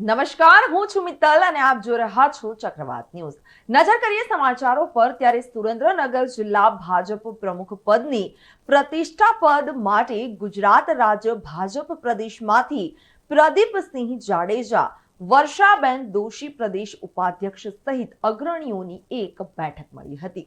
નમસ્કાર, હું છું મિત્તલ અને આપ જોઈ રહ્યા છો ચક્રવાત ન્યૂઝ. નજર કરીએ સમાચારો પર, ત્યારે સુરેન્દ્રનગર જિલ્લા ભાજપ પ્રમુખ પદની પ્રતિષ્ઠા પદ માટે ગુજરાત રાજ્ય ભાજપ પ્રદેશમાંથી પ્રદીપસિંહ જાડેજા, વર્ષાબેન દોશી પ્રદેશ ઉપાધ્યક્ષ સહિત અગ્રણીઓની એક બેઠક મળી હતી.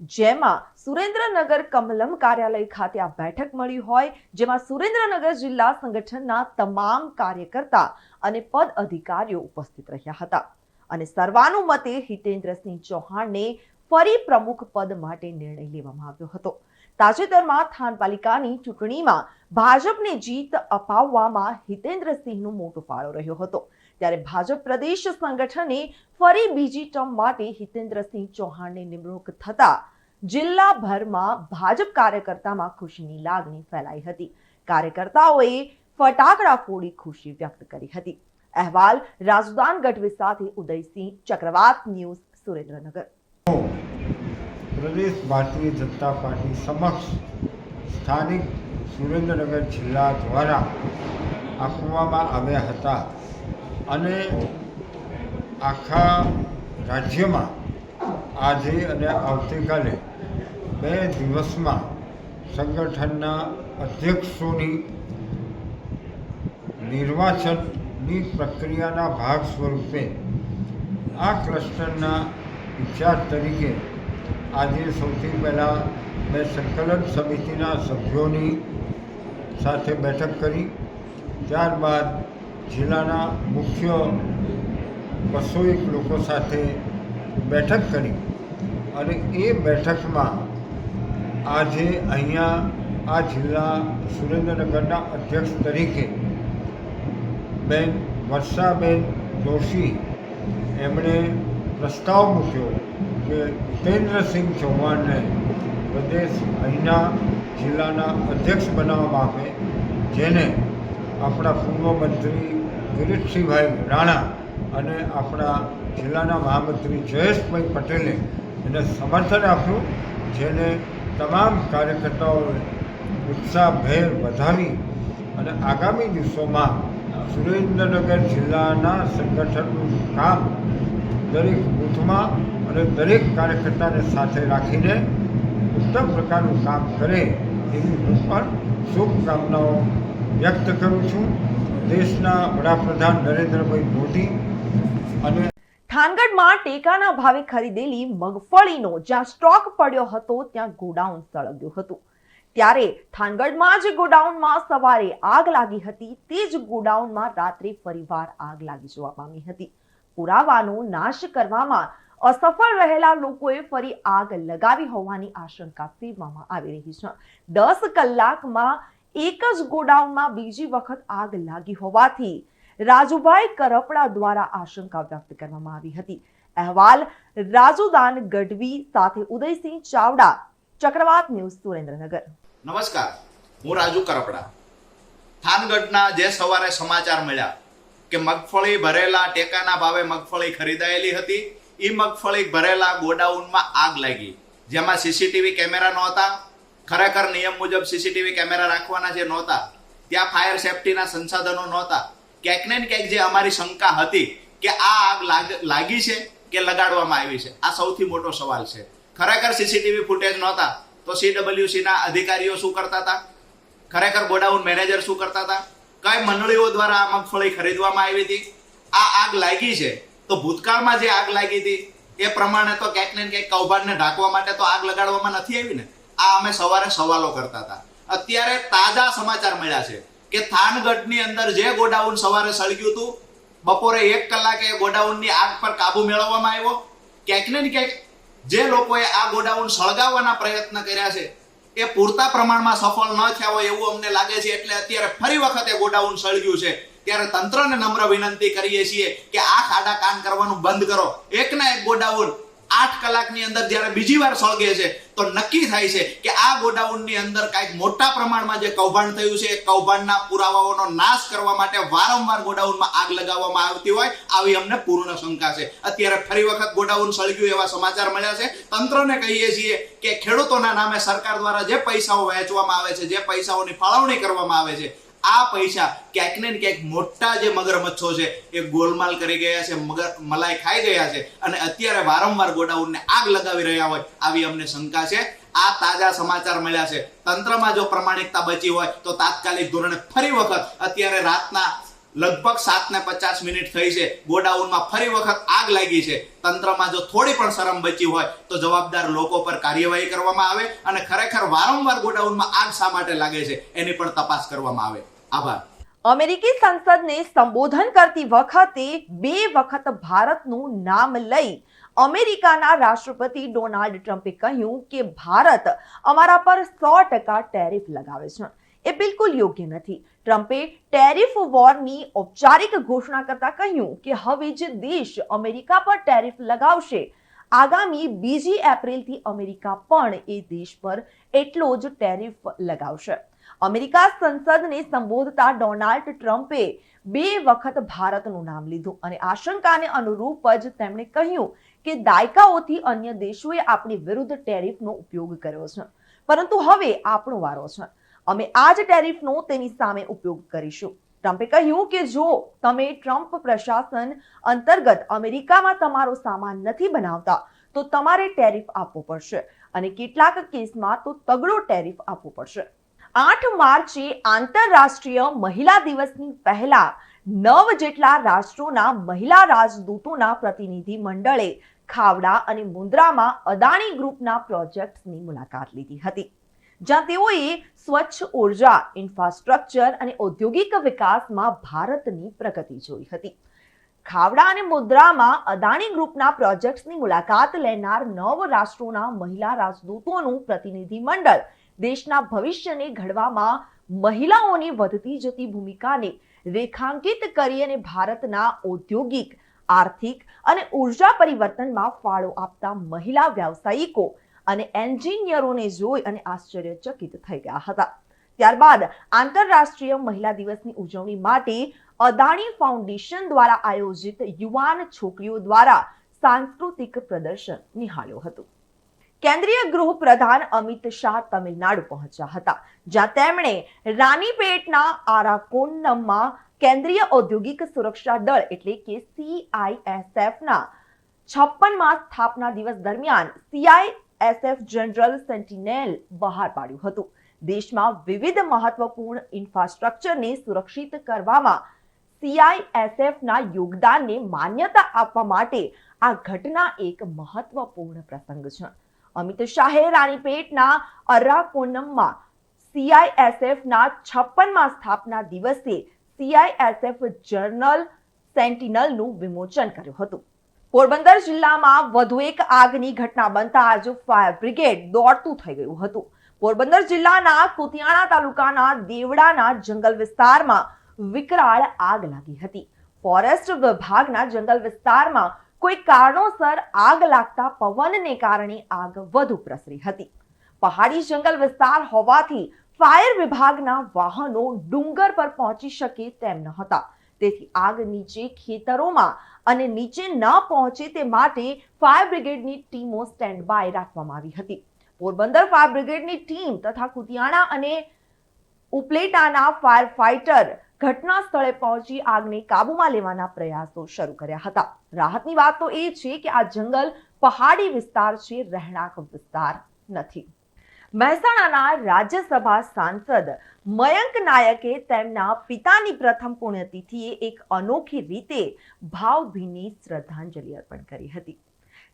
જેમાં સુરેન્દ્રનગર કમલમ કાર્યાલય ખાતે આ બેઠક મળી હોય, જેમાં સુરેન્દ્રનગર જિલ્લા સંગઠનના તમામ કાર્યકર્તા અને પદ અધિકારીઓ ઉપસ્થિત રહ્યા હતા. અને સર્વાનુમતે હિતેન્દ્રસિંહ ચૌહાણને ફરી પ્રમુખ પદ માટે નિર્ણય લેવામાં આવ્યો હતો. તાજેતરમાં થાનપાલિકાની ચૂંટણીમાં ભાજપને જીત અપાવવામાં હિતેન્દ્રસિંહનો મોટો ફાળો રહ્યો હતો. ત્યારે ભાજપ પ્રદેશ સંગઠને ફરી બીજી ટર્મ માટે હિતેન્દ્રસિંહ ચૌહાણની નિમણૂક થતા જિલ્લાભરમાં ભાજપ કાર્યકર્તામાં ખુશીની લાગણી ફેલાઈ હતી. કાર્યકર્તાઓએ ફટાકડા ફોડી ખુશી વ્યક્ત કરી હતી. અહેવાલ રાજદાન ગઢવી સાથે ઉદયસિંહ ચક્રવાત ન્યૂઝ સુરેન્દ્રનગર. પ્રદેશ ભારતીય જનતા પાર્ટી સમક્ષ સ્થાનિક સુરેન્દ્રનગર જિલ્લા દ્વારા આપવામાં આવ્યા હતા. અને આખા રાજ્યમાં આજે અને આવતીકાલે બે દિવસમાં સંગઠનના અધ્યક્ષોની નિર્વાચનની પ્રક્રિયાના ભાગ સ્વરૂપે આ ક્લસ્ટરના વિચાર તરીકે આજે સૌથી પહેલાં મેં સંકલન સમિતિના સભ્યોની સાથે બેઠક કરી. ત્યારબાદ જિલ્લાના મુખ્ય બસો એક લોકો સાથે બેઠક કરી અને એ બેઠકમાં આજે અહીંયા આ જિલ્લા સુરેન્દ્રનગરના અધ્યક્ષ તરીકે બેન વર્ષાબેન જોશી એમણે પ્રસ્તાવ મૂક્યો કે ભૂપેન્દ્રસિંહ ચૌહાણને પ્રદેશ અહીંના જિલ્લાના અધ્યક્ષ બનાવવામાં આવે જેને આપણા પૂર્વ મંત્રી કિરીટસિંહભાઈ રાણા અને આપણા જિલ્લાના મહામંત્રી જયેશભાઈ પટેલે એને સમર્થન આપ્યું, જેને તમામ કાર્યકર્તાઓએ ઉત્સાહભેર વધારી અને આગામી દિવસોમાં સુરેન્દ્રનગર જિલ્લાના સંગઠનનું કામ દરેક બૂથમાં અને દરેક કાર્યકર્તાને સાથે રાખીને ઉત્તમ પ્રકારનું કામ કરે એવી હું પણ શુભકામનાઓ વ્યક્ત કરું છું. દેશના વડાપ્રધાન નરેન્દ્રભાઈ મોદી અને થાનગઢમાં ટેકાના ભાવે ખરીદેલી મગફળીનો જ્યાં સ્ટોક પડ્યો હતો, ત્યાં ગોડાઉન સળગ્યું હતું. ત્યારે થાનગઢમાં જ ગોડાઉનમાં સવારે આગ લાગી હતી, તે જ ગોડાઉનમાં રાત્રે ફરીવાર આગ લાગી જોવા પામી હતી. પુરાવાનો નાશ કરવામાં અસફળ રહેલા લોકોએ ફરી આગ લગાવી હોવાની આશંકા સેવવામાં આવી રહી છે. દસ કલાકમાં એક જ ગોડાઉનમાં બીજી વખત આગ લાગી હોવાથી રાજુભાઈ કરપડા દ્વારા આશંકા વ્યક્ત કરવામાં આવી હતી. અહેવાલ રાજુદાન ગઢવી સાથે ઉદયસિંહ ચાવડા, ચક્રવાત ન્યૂઝ સુરેન્દ્રનગર. નમસ્કાર, હું રાજુ કરપડા. થાનગઢના જે સવારે સમાચાર મળ્યા કે મગફળી ભરેલા ટેકાના ભાવે મગફળી ખરીદાયેલી હતી એ મગફળી ભરેલા ગોડાઉનમાં આગ લાગી. જેમાં સીસીટીવી કેમેરા નહોતા ખરેખર નિયમ મુજબ સીસીટીવી કેમેરા રાખવાના જે નહોતા, ત્યાં ફાયર સેફટીના સંસાધનો નહોતા. ક્યાંક ને ક્યાંક જે અમારી શંકા હતી કે આ આગ લાગ- છે કે લગાડવામાં આવી છે? આ સૌથી મોટો સવાલ છે. ખરેખર સીસીટીવી ફૂટેજ નહોતા, તો CWC ના અધિકારીઓ શું કરતા હતા? ખરેખર ગોડાઉન મેનેજર શું કરતા હતા? કઈ મંડળીઓ દ્વારા આ મગફળી ખરીદવામાં આવી હતી? આ આગ લાગી છે તો ભૂતકાળમાં જે આગ લાગી હતી, એ પ્રમાણે તો ક્યાંક ને ક્યાંક કૌભાંડને ઢાંકવા માટે તો આગ લગાડવામાં નથી આવી ને? આ અમે સવારે સવાલો કરતા હતા. અત્યારે તાજા સમાચાર મળ્યા છે કે થાનગઢની અંદર જે ગોડાઉન સવારે સળગ્યું હતું, બપોરે એક કલાકે ગોડાઉનની આગ પર કાબુ મેળવવામાં આવ્યો. ક્યાંક ને ક્યાંક જે લોકોએ આ ગોડાઉન સળગાવવાના પ્રયત્ન કર્યા છે, એ પૂરતા પ્રમાણમાં સફળ ન થયા હોય એવું અમને લાગે છે, એટલે અત્યારે ફરી વખતે ગોડાઉન સળગ્યું છે. ત્યારે તંત્રને નમ્ર વિનંતી કરીએ છીએ કે આ ખાડા કાન કરવાનું બંધ કરો. એકના એક ગોડાઉન આઠ કલાકની અંદર જ્યારે બીજી વાર સળગે છે, તો નક્કી થાય છે કે આ ગોડાઉનની અંદર કાંઈક મોટા પ્રમાણમાં જે કૌભાંડ થયું છે કૌભાંડના પુરાવાઓનો નાશ કરવા માટે વારંવાર ગોડાઉનમાં આગ લગાવવામાં આવતી હોય, આવી અમને પૂર્ણ શંકા છે. અત્યારે ફરી વખત ગોડાઉન સળગ્યું એવા સમાચાર મળ્યા છે. તંત્રને કહીએ છીએ કે ખેડૂતોના નામે સરકાર દ્વારા જે પૈસાઓ વહેંચવામાં આવે છે, જે પૈસાઓની ફાળવણી કરવામાં આવે છે આ પૈસા ક્યાંક ને ક્યાંક મોટા જે મગરમચ્છો છે, એ ગોલમાલ કરી ગયા છે, મગર મલાઈ ખાઈ ગયા છે અને અત્યારે વારંવાર ગોડાઉનને આગ લગાવી રહ્યા હોય આવી અમને શંકા છે. આ તાજા સમાચાર મળ્યા છે. તંત્રમાં જો પ્રમાણિકતા બચી હોય તો તાત્કાલિક ધોરણે ફરી વખત અત્યારે રાતના લગભગ સાત ને પચાસ મિનિટ થઈ છે, ગોડાઉનમાં ફરી વખત આગ લાગી છે. તંત્રમાં જો થોડી પણ શરમ બચી હોય તો જવાબદાર લોકો પર કાર્યવાહી કરવામાં આવે અને ખરેખર વારંવાર ગોડાઉનમાં આગ શા માટે લાગે છે, એની પણ તપાસ કરવામાં આવે. આભાર. અમેરિકી સંસદને સંબોધન કરતી વખતે બે વખત ભારતનું નામ લઈ અમેરિકાના રાષ્ટ્રપતિ ડોનાલ્ડ ટ્રમ્પે કહ્યું કે ભારત અમારા પર સો ટકા ટેરિફ લગાવે છે. એ બિલકુલ યોગ્ય નથી. ટ્રમ્પે ટેરિફ વોરની ઔપચારિક ઘોષણા કરતા કહ્યું કે હવે જે દેશ અમેરિકા પર ટેરિફ લગાવશે. આગામી બીજી એપ્રિલથી અમેરિકા પણ એ દેશ પર એટલો જ ટેરિફ લગાવશે. અમેરિકા સંસદને સંબોધતા ડોનાલ્ડ ટ્રમ્પે બે વખત ભારતનું નામ લીધું અને આશંકાને અનુરૂપ જ તેમણે કહ્યું કે દાયકાઓથી અન્ય દેશોએ આપણી વિરુદ્ધ ટેરિફનો ઉપયોગ કર્યો છે. પરંતુ હવે આપણો વારો છે. અમે આ જ ટેરિફનો તેની સામે ઉપયોગ કરીશું. ટ્રમ્પે કહ્યું કે જો તમે ટ્રમ્પ પ્રશાસન અંતર્ગત અમેરિકામાં તમારો સામાન નથી બનાવતા, તો તમારે ટેરિફ આપવો પડશે અને કેટલાક કેસમાં તો તગડો ટેરિફ આપવો પડશે. આઠ માર્ચે આંતરરાષ્ટ્રીય મહિલા દિવસની પહેલા નવ જેટલા રાષ્ટ્રોના મહિલા રાજદૂતોના પ્રતિનિધિ મંડળે ખાવડા અને મુન્દ્રામાં અદાણી ગ્રુપના પ્રોજેક્ટ્સની મુલાકાત લીધી હતી, જ્યાં તેઓએ સ્વચ્છ ઊર્જા, ઇન્ફ્રાસ્ટ્રક્ચર અને ઔદ્યોગિક વિકાસમાં ભારતની પ્રગતિ જોઈ હતી. ખાવડા અને મુદ્રામાં અદાણી ગ્રુપના પ્રોજેક્ટ્સની મુલાકાત લેનાર નવ રાષ્ટ્રોના મહિલા રાજદૂતોનું પ્રતિનિધિ મંડળ દેશના ભવિષ્યને ઘડવામાં મહિલાઓની વધતી જતી ભૂમિકાને રેખાંકિત કરી અને ભારતના ઔદ્યોગિક, આર્થિક અને ઊર્જા પરિવર્તનમાં ફાળો આપતા મહિલા વ્યાવસાયિકો અને એન્જિનિયરોને જોઈ અને આશ્ચર્યચકિત થઈ ગયા હતા. ત્યારબાદ આંતરરાષ્ટ્રીય મહિલા દિવસની ઉજવણી માટે અદાણી ફાઉન્ડેશન દ્વારા આયોજિત યુવાન છોકરીઓ દ્વારા સાંસ્કૃતિક પ્રદર્શન નિહાળ્યું હતું. કેન્દ્રીય ગૃહ પ્રધાન અમિત શાહ તમિલનાડુ પહોંચ્યા હતા, જ્યાં તેમણે રાનીપેટના આરાકોન્નમમાં કેન્દ્રીય ઔદ્યોગિક સુરક્ષા દળ એટલે કે સીઆઈએસએફના છપ્પનમાં સ્થાપના દિવસ દરમિયાન સીઆઈએસએફ જનરલ સેન્ટિનેલ બહાર પાડ્યું હતું. દેશમાં વિવિધ મહત્વપૂર્ણ ઇન્ફ્રાસ્ટ્રક્ચરને સુરક્ષિત કરવામાં સીઆઈએસએફના યોગદાનને માન્યતા આપવા માટે આ ઘટના એક મહત્વપૂર્ણ પ્રસંગ છે. અમિત શાહે રાણીપેટના અર્રાકોનમમાં સીઆઈએસએફના છપ્પનમાં સ્થાપના દિવસે સીઆઈએસએફ જર્નલ સેન્ટિનલનું વિમોચન કર્યું હતું. પોરબંદર જિલ્લામાં વધુ એક આગની ઘટના બનતા આજે ફાયર બ્રિગેડ દોડતું થઈ ગયું હતું. પોરબંદર જિલ્લાના કુતિયાણા તાલુકાના દેવડાના જંગલ વિસ્તારમાં વિકરાળ આગ લાગી હતી. ફોરેસ્ટ વિભાગના જંગલ વિસ્તારમાં કોઈ કારણોસર આગ લાગતા પવનને કારણે આગ વધુ પ્રસરી હતી. પહાડી જંગલ વિસ્તાર હોવાથી ફાયર વિભાગના વાહનો ડુંગર પર પહોંચી શકે તેમ ન હતા. તેથી આગ નીચે ખેતરોમાં અને નીચે ન પહોંચે તે માટે ફાયર બ્રિગેડની ટીમો સ્ટેન્ડ બાય રાખવામાં આવી હતી. પોરબંદર ફાયર બ્રિગેડની ટીમ તથા કુતિયાણા અને ઉપલેટાના ફાયર ફાઇટર ઘટના સ્થળે પહોંચી આગને કાબૂમાં લેવાના પ્રયાસો શરૂ કર્યા હતા. રાહતની વાત તો એ છે કે આ જંગલ પહાડી વિસ્તાર છે, રહેણાંક વિસ્તાર નથી. મહેસાણાના રાજ્યસભા સાંસદ મયંક નાયકે તેમના પિતાની પ્રથમ પુણ્યતિથિએ એક અનોખી રીતે ભાવભીની શ્રદ્ધાંજલિ અર્પણ કરી હતી.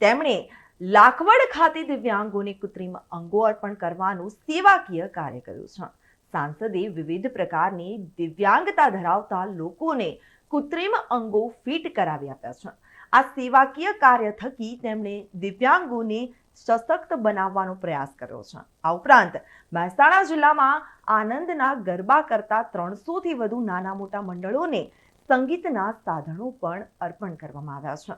તેમણે લાખવડ ખાતે દિવ્યાંગોને કૃત્રિમ અંગો અર્પણ કરવાનું સેવાકીય કાર્ય કર્યું છે. સાંસદે વિવિધ પ્રકારની દિવ્યાંગતા ધરાવતા લોકોને કૃત્રિમ અંગો ફિટ કરાવી આપ્યા છે. આ સેવાકીય કાર્ય થકી તેમણે દિવ્યાંગોને સશક્ત બનાવવાનો પ્રયાસ કર્યો છે. આ ઉપરાંત મહેસાણા જિલ્લામાં આનંદના ગરબા કરતા ત્રણસોથી વધુ નાના મોટા મંડળોને સંગીતના સાધનો પણ અર્પણ કરવામાં આવ્યા છે.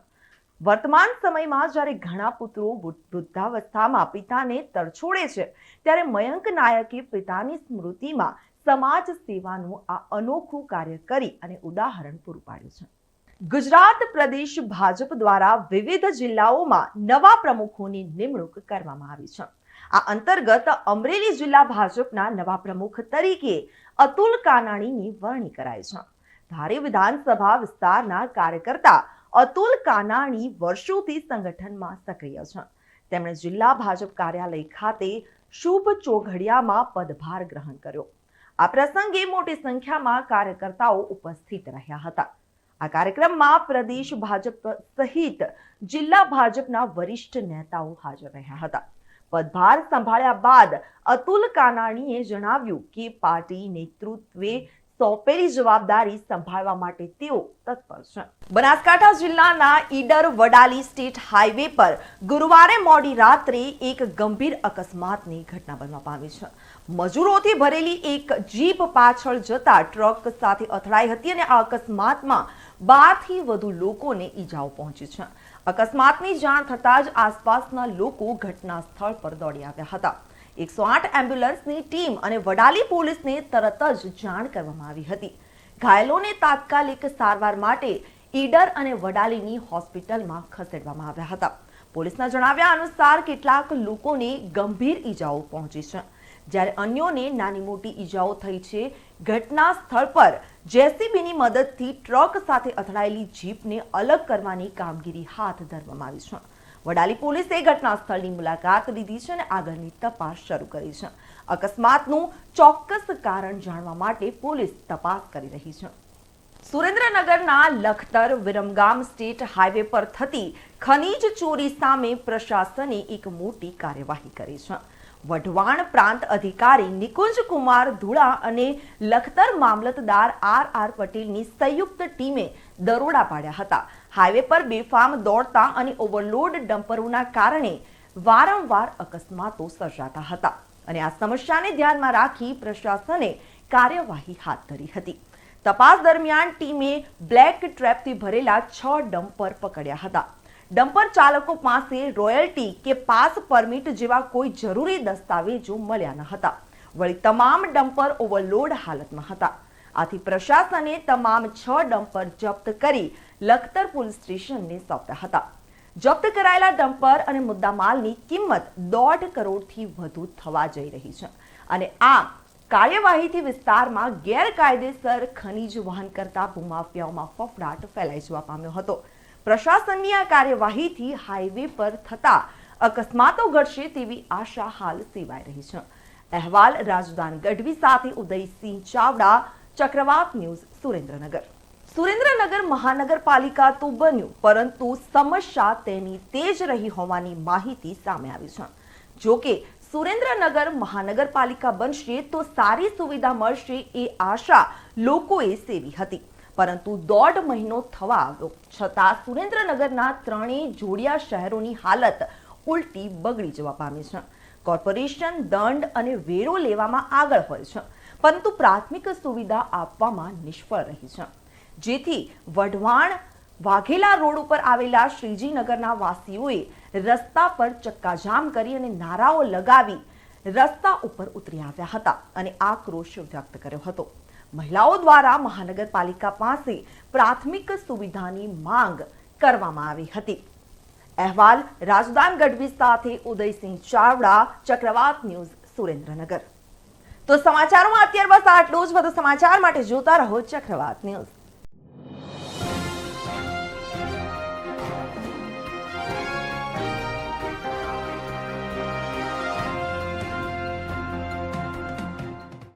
વર્તમાન સમયમાં જ્યારે ઘણા પુત્રો વૃદ્ધાવસ્થામાં પિતાને તરછોડે છે, ત્યારે મયંક નાયકે પિતાની સ્મૃતિમાં સમાજ સેવાનું આ અનોખું કાર્ય કરી અને ઉદાહરણ પૂરું પાડ્યું છે. ગુજરાત પ્રદેશ ભાજપ દ્વારા વિવિધ જિલ્લાઓમાં નવા પ્રમુખોની નિમણૂક કરવામાં આવી છે. આ અંતર્ગત અમરેલી જિલ્લા ભાજપના નવા પ્રમુખ તરીકે અતુલ કાનાણીની વરણી કરાઈ છે. ધારી વિધાનસભા વિસ્તારના કાર્યકર્તા અતુલ કાનાણી વર્ષોથી સંગઠનમાં સક્રિય છે. તેમણે જિલ્લા ભાજપ કાર્યાલય ખાતે શુભ ચોઘડિયામાં પદભાર ગ્રહણ કર્યો. આ પ્રસંગે મોટી સંખ્યામાં કાર્યકર્તાઓ ઉપસ્થિત રહ્યા હતા. આ કાર્યક્રમમાં પ્રદેશ ભાજપ સહિત જિલ્લા ભાજપના વરિષ્ઠ નેતાઓ હાજર રહ્યા હતા. પદભાર સંભાળ્યા બાદ અતુલ કાનાણીએ જણાવ્યું કે પાર્ટી નેતૃત્વે સોંપેલી જવાબદારી સંભાળવા માટે તેઓ તત્પર છે. બનાસકાંઠા જિલ્લાના ઈડર વડાલી સ્ટેટ હાઈવે પર ગુરુવારે મોડી રાત્રે એક ગંભીર અકસ્માતની ઘટના બનવા પામી છે. મજૂરોથી ભરેલી એક જીપ પાછળ જતા ટ્રક સાથે અથડાઈ હતી અને આ અકસ્માતમાં બારથી વધુ લોકોને ઈજાઓ પહોંચી છે. અકસ્માતની જાણ થતાં જ આસપાસના લોકો ઘટના સ્થળ પર દોડી આવ્યા હતા. એકસો આઠ એમ્બ્યુલન્સની ટીમ અને વડાલી પોલીસને તરત જ જાણ કરવામાં આવી હતી. ઘાયલોને તાત્કાલિક સારવાર માટે ઈડર અને વડાલીની હોસ્પિટલમાં ખસેડવામાં આવ્યા હતા. પોલીસના જણાવ્યા અનુસાર કેટલાક લોકોને ગંભીર ઈજાઓ પહોંચી છે. જ્યારે અન્યોને નાની મોટી ઈજાઓ થઈ છે, ઘટના સ્થળ પર જેસીબીની મદદથી ટ્રક સાથે અથડાયેલી જીપને અલગ કરવાની કામગીરી હાથ ધરવામાં આવી છે. વડાલી પોલીસે ઘટના સ્થળની મુલાકાત લીધી છે અને આગળની તપાસ શરૂ કરી છે. અકસ્માતનું ચોક્કસ કારણ જાણવા માટે પોલીસ તપાસ કરી રહી છે. સુરેન્દ્રનગરના લખતર વિરમગામ સ્ટેટ હાઈવે પર થતી ખનીજ ચોરી સામે પ્રશાસને એક મોટી કાર્યવાહી કરી છે. વઢવાણ પ્રાંત અધિકારી નિકુંજ કુમાર ધુળા અને લખતર મામલતદાર આર આર પટેલની સંયુક્ત ટીમે દરોડા પાડ્યા હતા. હાઈવે પર બેફામ દોડતા અને ઓવરલોડ ડમ્પરોના કારણે વારંવાર અકસ્માતો સર્જાતા હતા. અને આ સમસ્યાને ધ્યાનમાં રાખી પ્રશાસને કાર્યવાહી હાથ ધરી હતી. તપાસ દરમિયાન ટીમે બ્લેક ટ્રેપથી ભરેલા છ ડમ્પર પકડ્યા હતા. ડમ્પર ચાલકો પાસે રોયલ્ટી કે પાસ પરમિટ જેવા કોઈ જરૂરી દસ્તાવેજો મળ્યા ન હતા. વળી તમામ ડમ્પર ઓવરલોડ હાલતમાં હતા. આથી પ્રશાસને તમામ છ ડમ્પર જપ્ત કરી લખતર પોલીસ સ્ટેશનને સોંપ્યા હતા. જપ્ત કરાયેલા ડમ્પર અને મુદ્દામાલની કિંમત દોઢ કરોડથી વધુ થવા જઈ રહી છે. અને આ કાર્યવાહીથી વિસ્તારમાં ગેરકાયદેસર ખનીજ વહન કરતા ભૂમાફિયાઓમાં ફફડાટ ફેલાઈ જવા પામ્યો હતો. પ્રશાસનની આ કાર્યવાહીથી હાઈવે પર થતા અકસ્માતો ઘટશે તેવી આશા હાલ સેવાઈ રહી છે. અહેવાલ રાજદાન ગઢવી સાથે ઉદયસિંહ ચાવડા ચક્રવાત ન્યૂઝ, સુરેન્દ્રનગર. સુરેન્દ્રનગર મહાનગરપાલિકા તો બન્યું, પરંતુ સમસ્યા તેની તેજ રહી હોવાની માહિતી સામે આવી છે. જો કે સુરેન્દ્રનગર મહાનગરપાલિકા બનશે તો સારી સુવિધા મળશે એ આશા લોકોએ સેવી હતી. પરંતુ દોઢ મહિનો થવા આવ્યો, છતાં સુરેન્દ્રનગરના ત્રણેય જોડિયા શહેરોની હાલત ઉલટી બગડી જવા પામી છે. કોર્પોરેશન દંડ અને વેરો લેવામાં આગળ હોય છે. પરંતુ પ્રાથમિક સુવિધા આપવામાં નિષ્ફળ રહી છે. જેથી વઢવાણ વાઘેલા રોડ ઉપર આવેલા શ્રીજીનગરના વાસીઓએ રસ્તા પર ચક્કાજામ કરી અને નારાઓ લગાવી રસ્તા ઉપર ઉતરી આવ્યા હતા અને આક્રોશ વ્યક્ત કર્યો હતો. મહિલાઓ દ્વારા મહાનગરપાલિકા પાસે પ્રાથમિક સુવિધાની માંગ કરવામાં આવી હતી. અહેવાલ રાજદાન ગઢવી સાથે ઉદયસિંહ ચાવડા, ચક્રવાત ન્યૂઝ સુરેન્દ્રનગર. તો સમાચારોમાં અત્યાર બસ આટલું જ. વધુ સમાચાર માટે જોતા રહો ચક્રવાત ન્યૂઝ.